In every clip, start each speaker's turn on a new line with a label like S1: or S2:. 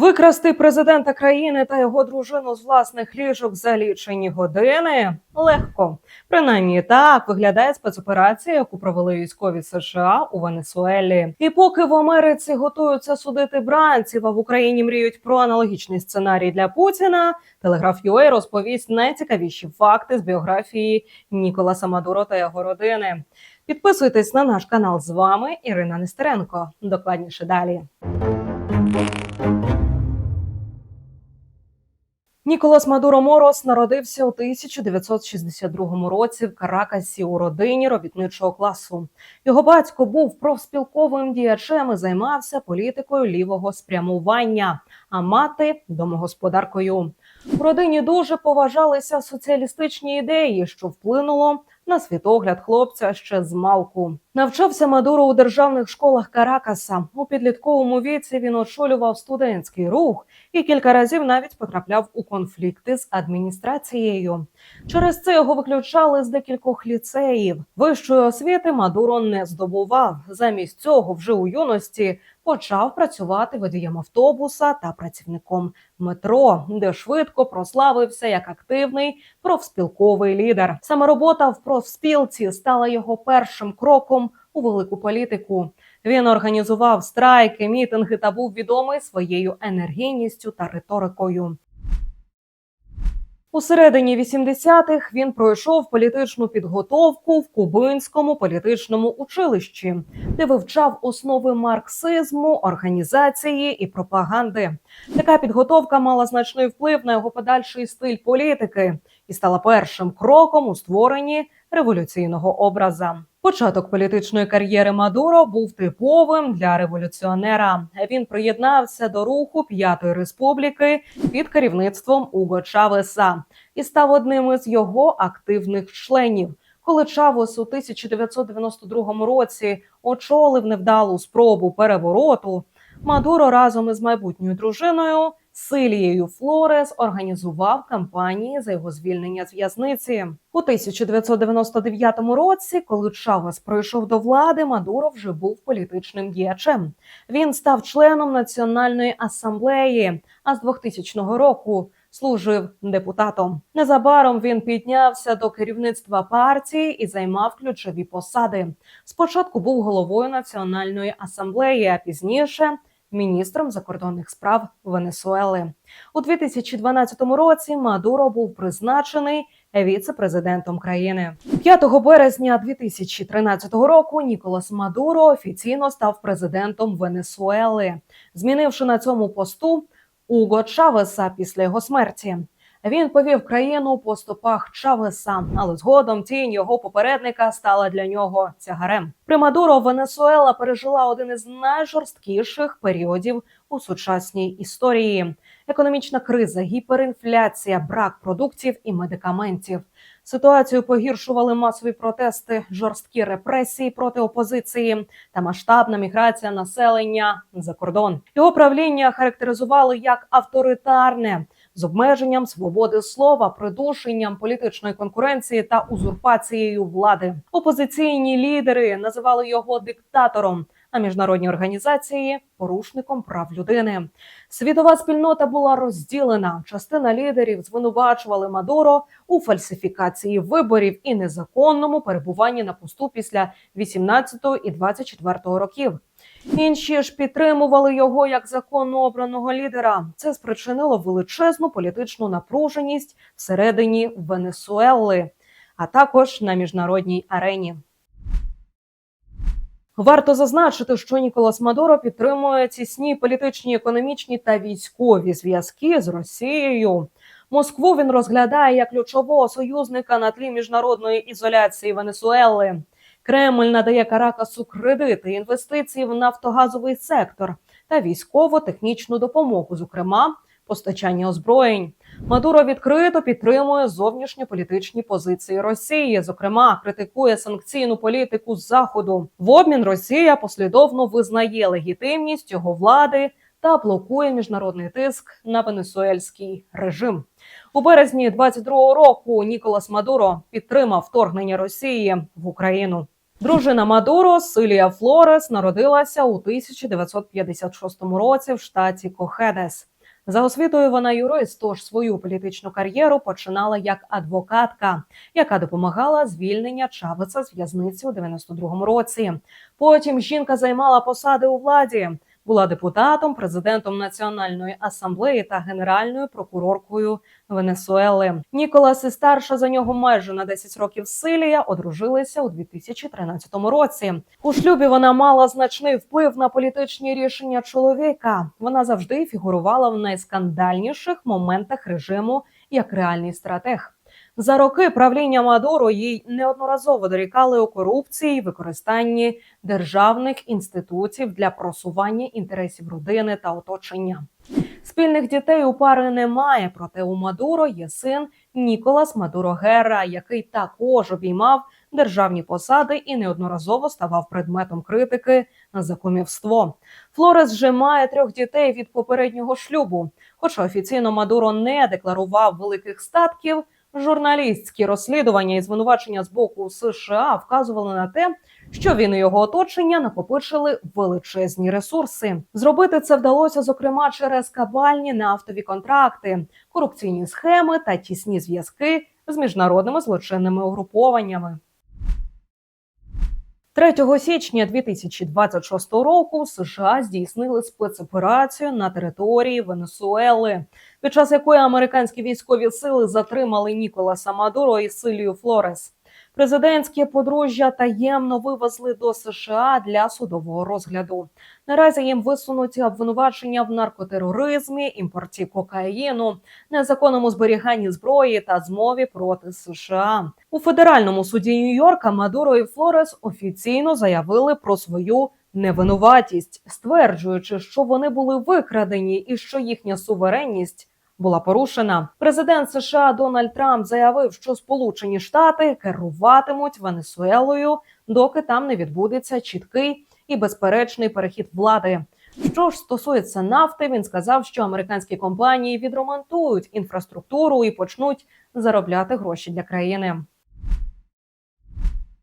S1: Викрасти президента країни та його дружину з власних ліжок за лічені години легко. Принаймні так виглядає спецоперація, яку провели військові США у Венесуелі. І поки в Америці готуються судити бранців, а в Україні мріють про аналогічний сценарій для Путіна. Телеграф UA розповість найцікавіші факти з біографії Ніколаса Мадуро та його родини. Підписуйтесь на наш канал з вами Ірина Нестеренко. Докладніше далі. Ніколас Мадуро Морос народився у 1962 році в Каракасі у родині робітничого класу. Його батько був профспілковим діячем і займався політикою лівого спрямування, а мати домогосподаркою. У родині дуже поважалися соціалістичні ідеї, що вплинуло на світогляд хлопця ще з малку. Навчався Мадуро у державних школах Каракаса. У підлітковому віці він очолював студентський рух і кілька разів навіть потрапляв у конфлікти з адміністрацією. Через це його виключали з декількох ліцеїв. Вищої освіти Мадуро не здобував. Замість цього вже у юності почав працювати водієм автобуса та працівником метро, де швидко прославився як активний профспілковий лідер. Саме робота в профспілці стала його першим кроком у велику політику. Він організував страйки, мітинги та був відомий своєю енергійністю та риторикою. У середині 80-х він пройшов політичну підготовку в Кубинському політичному училищі, де вивчав основи марксизму, організації і пропаганди. Така підготовка мала значний вплив на його подальший стиль політики і стала першим кроком у створенні революційного образа. Початок політичної кар'єри Мадуро був типовим для революціонера. Він приєднався до руху П'ятої республіки під керівництвом Уго Чавеса і став одним із його активних членів. Коли Чавес у 1992 році очолив невдалу спробу перевороту, Мадуро разом із майбутньою дружиною Силією Флорес організував кампанії за його звільнення з в'язниці у 1999 році. Коли Чавес прийшов до влади, Мадуро вже був політичним діячем. Він став членом національної асамблеї, а з 2000 року служив депутатом. Незабаром він піднявся до керівництва партії і займав ключові посади. Спочатку був головою національної асамблеї, а пізніше міністром закордонних справ Венесуели. У 2012 році Мадуро був призначений віце-президентом країни. 5 березня 2013 року Ніколас Мадуро офіційно став президентом Венесуели, змінивши на цьому посту Уго Чавеса після його смерті. Він повів країну по стопах Чавеса, але згодом тінь його попередника стала для нього тягарем. При Мадуро Венесуела пережила один із найжорсткіших періодів у сучасній історії: економічна криза, гіперінфляція, брак продуктів і медикаментів. Ситуацію погіршували масові протести, жорсткі репресії проти опозиції та масштабна міграція населення за кордон. Його правління характеризували як авторитарне з обмеженням свободи слова, придушенням політичної конкуренції та узурпацією влади. Опозиційні лідери називали його диктатором. А міжнародні організації порушником прав людини. Світова спільнота була розділена. Частина лідерів звинувачували Мадуро у фальсифікації виборів і незаконному перебуванні на посту після 18 і 24 років. Інші ж підтримували його як законно обраного лідера. Це спричинило величезну політичну напруженість всередині Венесуели, а також на міжнародній арені. Варто зазначити, що Ніколас Мадуро підтримує тісні політичні, економічні та військові зв'язки з Росією. Москву він розглядає як ключового союзника на тлі міжнародної ізоляції Венесуели. Кремль надає Каракасу кредити, інвестиції в нафтогазовий сектор та військово-технічну допомогу, зокрема постачання озброєнь. Мадуро відкрито підтримує зовнішньополітичні позиції Росії. Зокрема, критикує санкційну політику заходу. В обмін Росія послідовно визнає легітимність його влади та блокує міжнародний тиск на венесуельський режим. У березні 22-го року Ніколас Мадуро підтримав вторгнення Росії в Україну. Дружина Мадуро Силія Флорес народилася у 1956 році в штаті Кохедес. За освітою вона юрист, тож свою політичну кар'єру починала як адвокатка, яка допомагала звільнення Чавеса з в'язниці у 92-му році. Потім жінка займала посади у владі. Була депутатом, президентом Національної асамблеї та генеральною прокуроркою Венесуели. Ніколас і старша за нього майже на 10 років Силія одружилися у 2013 році. У шлюбі вона мала значний вплив на політичні рішення чоловіка. Вона завжди фігурувала в найскандальніших моментах режиму як реальний стратег. За роки правління Мадуро їй неодноразово дорікали у корупції використанні державних інститутів для просування інтересів родини та оточення. Спільних дітей у пари немає, проте у Мадуро є син Ніколас Мадуро Гера, який також обіймав державні посади і неодноразово ставав предметом критики за кумівство. Флорес вже має трьох дітей від попереднього шлюбу. Хоча офіційно Мадуро не декларував великих статків. Журналістські розслідування і звинувачення з боку США вказували на те, що він і його оточення накопичили величезні ресурси. Зробити це вдалося, зокрема, через кабальні нафтові контракти, корупційні схеми та тісні зв'язки з міжнародними злочинними угрупованнями. 3 січня 2026 року США здійснили спецоперацію на території Венесуели, під час якої американські військові сили затримали Ніколаса Мадуро і Силію Флорес. Президентське подружжя таємно вивезли до США для судового розгляду. Наразі їм висунуті обвинувачення в наркотероризмі, імпорті кокаїну, незаконному зберіганні зброї та змові проти США. У федеральному суді Нью-Йорка Мадуро і Флорес офіційно заявили про свою невинуватість, стверджуючи, що вони були викрадені і що їхня суверенність була порушена. Президент США Дональд Трамп заявив, що Сполучені Штати керуватимуть Венесуелою, доки там не відбудеться чіткий і безперечний перехід влади. Що ж стосується нафти, він сказав, що американські компанії відремонтують інфраструктуру і почнуть заробляти гроші для країни.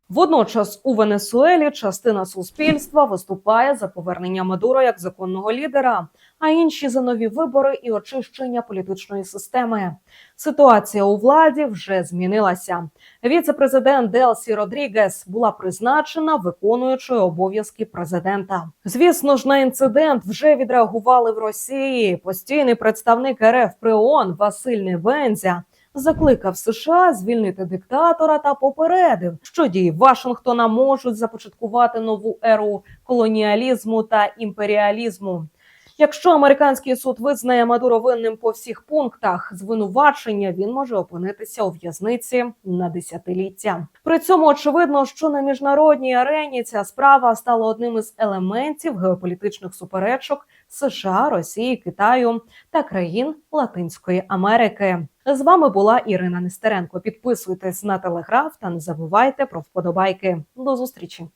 S1: Водночас у Венесуелі частина суспільства виступає за повернення Мадуро як законного лідера, а інші за нові вибори і очищення політичної системи. Ситуація у владі вже змінилася. Віце-президент Делсі Родрігес була призначена виконуючою обов'язки президента. Звісно ж, на інцидент вже відреагували в Росії. Постійний представник РФ при ООН Василь Невензя закликав США звільнити диктатора та попередив, що дії Вашингтона можуть започаткувати нову еру колоніалізму та імперіалізму. Якщо американський суд визнає Мадуро винним по всіх пунктах звинувачення, він може опинитися у в'язниці на десятиліття. При цьому очевидно, що на міжнародній арені ця справа стала одним із елементів геополітичних суперечок США, Росії, Китаю та країн Латинської Америки. З вами була Ірина Нестеренко. Підписуйтесь на телеграф та не забувайте про вподобайки. До зустрічі.